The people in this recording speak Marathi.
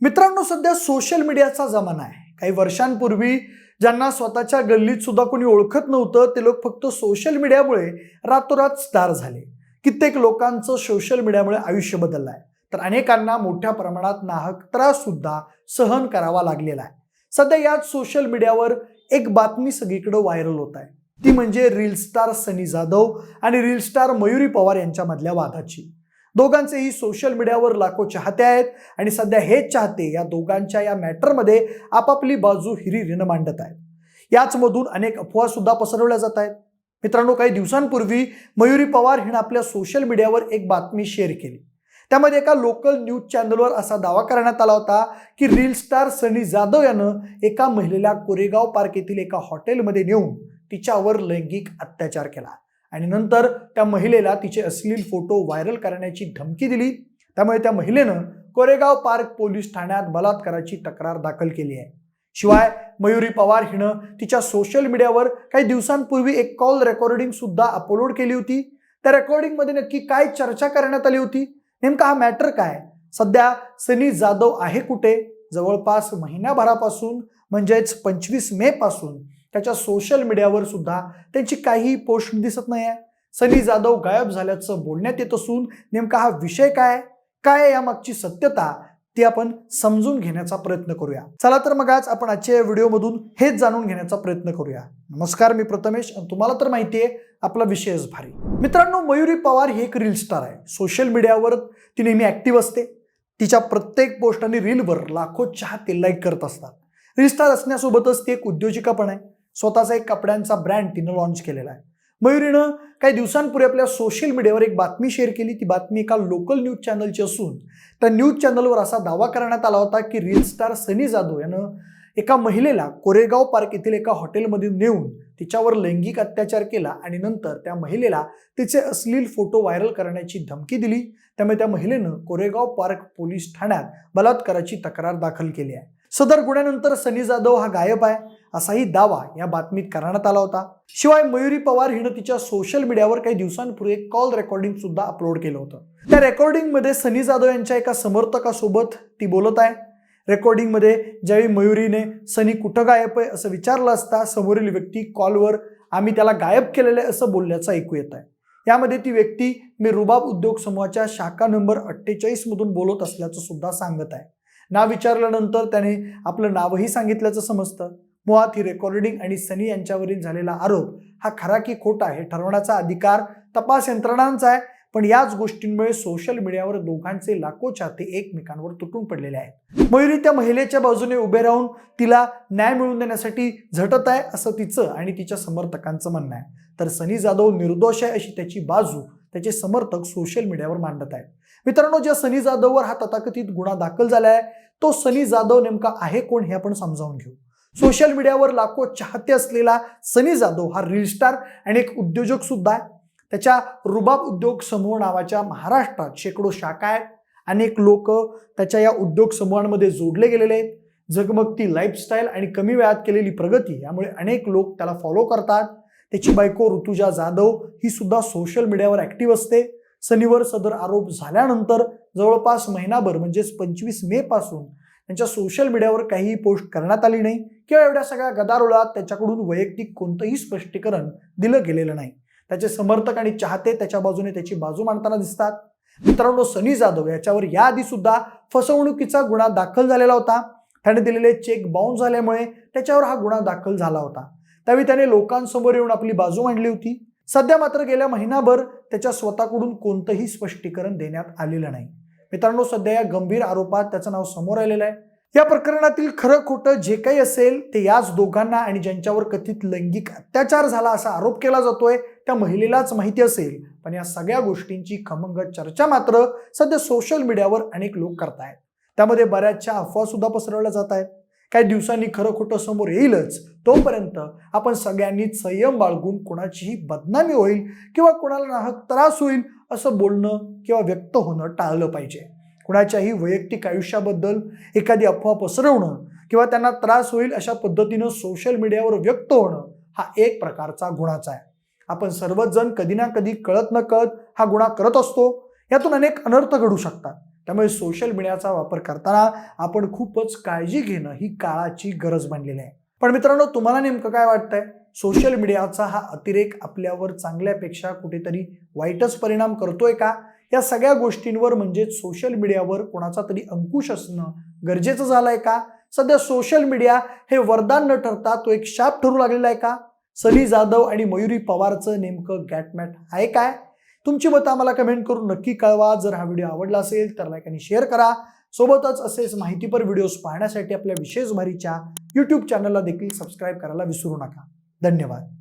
मित्रांनो सध्या सोशल मीडियाचा जमाना आहे. काही वर्षांपूर्वी ज्यांना स्वतःच्या गल्लीत सुद्धा कोणी ओळखत नव्हतं ते लोक फक्त सोशल मीडियामुळे रातोरात स्टार झाले. कित्येक लोकांचं सोशल मीडियामुळे आयुष्य बदललं आहे. तर अनेकांना मोठ्या प्रमाणात नाहक त्रास सुद्धा सहन करावा लागलेला आहे. सध्या याच सोशल मीडियावर एक बातमी सगळीकडे व्हायरल होत आहे. ती म्हणजे रील स्टार सनी जाधव आणि रील स्टार मयुरी पवार यांच्यामधल्या वादाची. दोघांचेही सोशल मीडियावर लाखो चाहते आहेत आणि सध्या हेच चाहते या दोघांच्या या मॅटरमध्ये आपापली बाजू हिरिरीनं मांडत आहेत. याचमधून अनेक अफवा सुद्धा पसरवल्या जात आहेत. मित्रांनो काही दिवसांपूर्वी मयुरी पवार हिनं आपल्या सोशल मीडियावर एक बातमी शेअर केली. त्यामध्ये एका लोकल न्यूज चॅनलवर असा दावा करण्यात आला होता की रील स्टार सनी जाधव यानं एका महिलेला कोरेगाव पार्क येथील एका हॉटेलमध्ये नेऊन तिच्यावर लैंगिक अत्याचार केला. आणि नंतर त्या महिलेला तिचे अश्लील फोटो व्हायरल करण्याची धमकी दिली. त्यामुळे त्या महिलेनं कोरेगाव पार्क पोलीस ठाण्यात बलात्काराची तक्रार दाखल केली आहे. शिवाय मयुरी पवार हिनं तिच्या सोशल मीडियावर काही दिवसांपूर्वी एक कॉल रेकॉर्डिंग सुद्धा अपलोड केली होती. त्या रेकॉर्डिंगमध्ये नक्की काय चर्चा करण्यात आली होती? नेमका हा मॅटर काय? सध्या सनी जाधव आहे कुठे? जवळपास महिन्याभरापासून म्हणजेच पंचवीस मे पासून. त्याच्या सोशल मीडियावर सुद्धा त्यांची काही पोस्ट दिसत नाही आहे सनी जाधव गायब झाल्याचं बोलण्यात येत असून नेमका हा विषय काय? काय यामागची सत्यता? ती आपण समजून घेण्याचा प्रयत्न करूया. चला तर मग आज आपण आजच्या व्हिडिओमधून हेच जाणून घेण्याचा प्रयत्न करूया. नमस्कार मी प्रथमेश आणि तुम्हाला तर माहिती आहे आपला विषयच भारी. मित्रांनो मयुरी पवार ही एक रील स्टार आहे. सोशल मीडियावर ती नेहमी ऍक्टिव्ह असते. तिच्या प्रत्येक पोस्ट आणि रीलवर लाखो चाहते लाईक करत असतात. रील स्टार असण्यासोबतच ती एक उद्योजिका पण आहे. स्वतःचा एक कपड्यांचा ब्रँड तिनं लॉन्च केलेला आहे. मयुरीनं काही दिवसांपूर्वी आपल्या सोशल मीडियावर एक बातमी शेअर केली. ती बातमी एका लोकल न्यूज चॅनलची असून त्या न्यूज चॅनलवर असा दावा करण्यात आला होता की रील स्टार सनी जाधव यानं एका महिलेला कोरेगाव पार्क येथील एका हॉटेलमध्ये नेऊन तिच्यावर लैंगिक अत्याचार केला आणि नंतर त्या महिलेला तिचे अश्लील फोटो व्हायरल करण्याची धमकी दिली. त्यामुळे त्या महिलेनं कोरेगाव पार्क पोलीस ठाण्यात बलात्काराची तक्रार दाखल केली आहे. सदर गुन्ह्यानंतर सनी जाधव हा गायब आहे असाही दावा या बातमीत करण्यात आला होता. शिवाय मयुरी पवार हिनं तिच्या सोशल मीडियावर काही दिवसांपूर्वी एक कॉल रेकॉर्डिंग सुद्धा अपलोड केलं होतं. त्या रेकॉर्डिंगमध्ये सनी जाधव यांच्या एका समर्थकासोबत ती बोलत आहे. रेकॉर्डिंगमध्ये ज्यावेळी मयुरीने सनी कुठं गायब आहे असं विचारलं असता समोरील व्यक्ती कॉलवर आम्ही त्याला गायब केलेलं आहे असं बोलल्याचं ऐकू येत आहे. यामध्ये ती व्यक्ती मी रुबाब उद्योग समूहाच्या शाखा नंबर अठ्ठेचाळीसमधून बोलत असल्याचं सुद्धा सांगत आहे. नाव विचारल्यानंतर त्याने आपलं नावही सांगितल्याचं समजतं. मुळात ही रेकॉर्डिंग आणि सनी यांच्यावरील झालेला आरोप हा खरा की खोटा हे ठरवण्याचा अधिकार तपास यंत्रणांचा आहे. पण याच गोष्टींमुळे सोशल मीडियावर दोघांचे लाखो चाहते एकमेकांवर तुटून पडलेले आहेत. मयुरी त्या महिलेच्या बाजूने उभे राहून तिला न्याय मिळवून देण्यासाठी झटत आहे असं तिचं आणि तिच्या समर्थकांचं म्हणणं आहे. तर सनी जाधव निर्दोष आहे अशी त्याची बाजू त्याचे समर्थक सोशल मीडियावर मांडत आहेत. मित्रांनो ज्या सनी जाधववर हा तथाकथित गुन्हा दाखल झाला आहे तो सनी जाधव नेमका आहे कोण हे आपण समजावून घेऊ. सोशल मीडियावर लाखो चाहते असलेला सनी जाधव हा रील स्टार आणि एक उद्योजक सुद्धा आहे. त्याच्या रुबाब उद्योग समूह नावाच्या महाराष्ट्रात शेकडो शाखा आहेत अनेक लोक त्याच्या या उद्योग समूहांमध्ये जोडले गेलेले आहेत. जगमगती लाईफस्टाईल आणि कमी वेळात केलेली प्रगती यामुळे अनेक लोक त्याला फॉलो करतात. त्याची बायको ऋतुजा जाधव ही सुद्धा सोशल मीडियावर ऍक्टिव्ह असते. सनीवर सदर आरोप झाल्यानंतर जवळपास महिनाभर म्हणजेच पंचवीस मे पासून त्यांच्या सोशल मीडियावर काहीही पोस्ट करण्यात आली नाही किंवा एवढ्या सगळ्या गदारोळात त्याच्याकडून वैयक्तिक कोणतंही स्पष्टीकरण दिलं गेलेलं नाही. त्याचे समर्थक आणि चाहते त्याच्या बाजूने त्याची बाजू मांडताना दिसतात. मित्रांनो सनी जाधव याच्यावर याआधी सुद्धा फसवणुकीचा गुन्हा दाखल झालेला होता. त्याने दिलेले चेक बाउन्स झाल्यामुळे त्याच्यावर हा गुन्हा दाखल झाला होता. त्यावेळी त्याने लोकांसमोर येऊन आपली बाजू मांडली होती. सध्या मात्र गेल्या महिनाभर त्याच्या स्वतःकडून कोणतंही स्पष्टीकरण देण्यात आलेलं नाही. मित्रांनो सध्या या गंभीर आरोपात त्याचं नाव समोर आलेलं आहे. या प्रकरणातील खरं खोटं जे काही असेल ते याच दोघांना आणि ज्यांच्यावर कथित लैंगिक अत्याचार झाला असा आरोप केला जातोय त्या महिलेलाच माहिती असेल. पण या सगळ्या गोष्टींची खमंग चर्चा मात्र सध्या सोशल मीडियावर अनेक लोक करतायत. त्यामध्ये बऱ्याचशा अफवा सुद्धा पसरवल्या जात आहेत. काही दिवसांनी खरं खोटं समोर येईलच. तोपर्यंत आपण सगळ्यांनी संयम बाळगून कोणाचीही बदनामी होईल किंवा कोणाला नाहक त्रास होईल असं बोलणं किंवा व्यक्त होणं टाळलं पाहिजे. कुणाच्याही वैयक्तिक आयुष्याबद्दल एखादी अफवा पसरवणं किंवा त्यांना त्रास होईल अशा पद्धतीनं सोशल मीडियावर व्यक्त होणं हा एक प्रकारचा गुणाचा आहे. आपण सर्वच जण कधी ना कधी कळत न कळत हा गुन्हा करत असतो. यातून अनेक अनर्थ घडू शकतात. त्यामुळे सोशल मीडियाचा वापर करताना आपण खूपच काळजी घेणं ही काळाची गरज बनलेली आहे. पण मित्रांनो तुम्हाला नेमकं काय वाटतंय? सोशल मीडियाचा हा अतिरेक आपल्यावर चांगल्यापेक्षा कुठेतरी वाईटच परिणाम करतोय का? या सगळ्या गोष्टींवर म्हणजेच सोशल मीडियावर कोणाचा तरी अंकुश असणं गरजेचं झालंय का? सध्या सोशल मीडिया हे वरदान न ठरता तो एक शाप ठरू लागलेला आहे का? सली जाधव आणि मयुरी पवारचं नेमकं गॅटमॅट आहे काय? तुमची मतं आम्हाला कमेंट करून नक्की कळवा. जर हा व्हिडिओ आवडला असेल तर लाईक आणि शेअर करा. सोबतच असेच माहितीपर व्हिडिओज पाहण्यासाठी आपल्या विशेष भारीच्या यूट्यूब चॅनलला देखील सबस्क्राईब करायला विसरू नका. धन्यवाद.